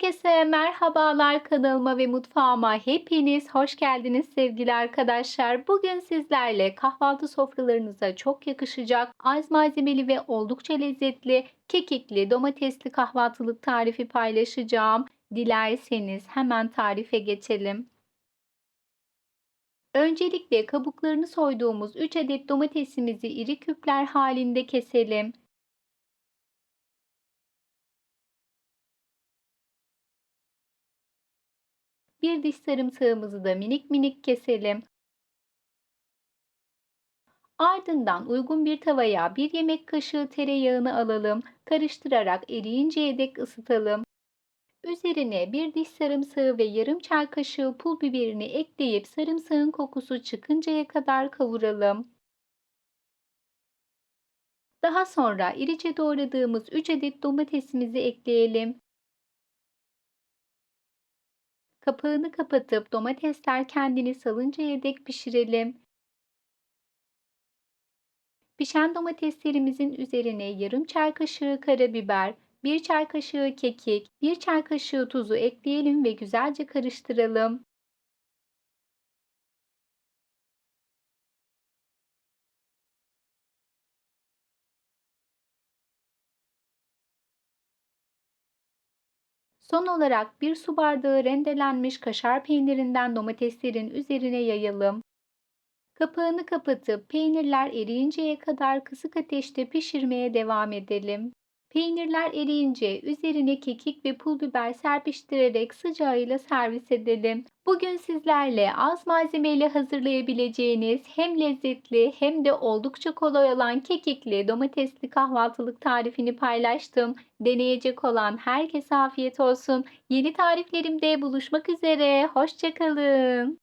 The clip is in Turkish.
Herkese merhabalar kanalıma ve mutfağıma hepiniz hoş geldiniz sevgili arkadaşlar. Bugün sizlerle kahvaltı sofralarınıza çok yakışacak az malzemeli ve oldukça lezzetli kekikli domatesli kahvaltılık tarifi paylaşacağım. Dilerseniz hemen tarife geçelim. Öncelikle kabuklarını soyduğumuz 3 adet domatesimizi iri küpler halinde keselim. Bir diş sarımsağımızı da minik minik keselim. Ardından uygun bir tavaya bir yemek kaşığı tereyağını alalım. Karıştırarak eriyinceye dek ısıtalım. Üzerine bir diş sarımsağı ve yarım çay kaşığı pul biberini ekleyip sarımsağın kokusu çıkıncaya kadar kavuralım. Daha sonra irice doğradığımız 3 adet domatesimizi ekleyelim. Kapağını kapatıp domatesler kendini salıncaya dek pişirelim. Pişen domateslerimizin üzerine yarım çay kaşığı karabiber, 1 çay kaşığı kekik, 1 çay kaşığı tuzu ekleyelim ve güzelce karıştıralım. Son olarak 1 su bardağı rendelenmiş kaşar peynirinden domateslerin üzerine yayalım. Kapağını kapatıp peynirler eriyinceye kadar kısık ateşte pişirmeye devam edelim. Peynirler eriyince üzerine kekik ve pul biber serpiştirerek sıcağıyla servis edelim. Bugün sizlerle az malzemeyle hazırlayabileceğiniz hem lezzetli hem de oldukça kolay olan kekikli domatesli kahvaltılık tarifini paylaştım. Deneyecek olan herkese afiyet olsun. Yeni tariflerimde buluşmak üzere. Hoşçakalın.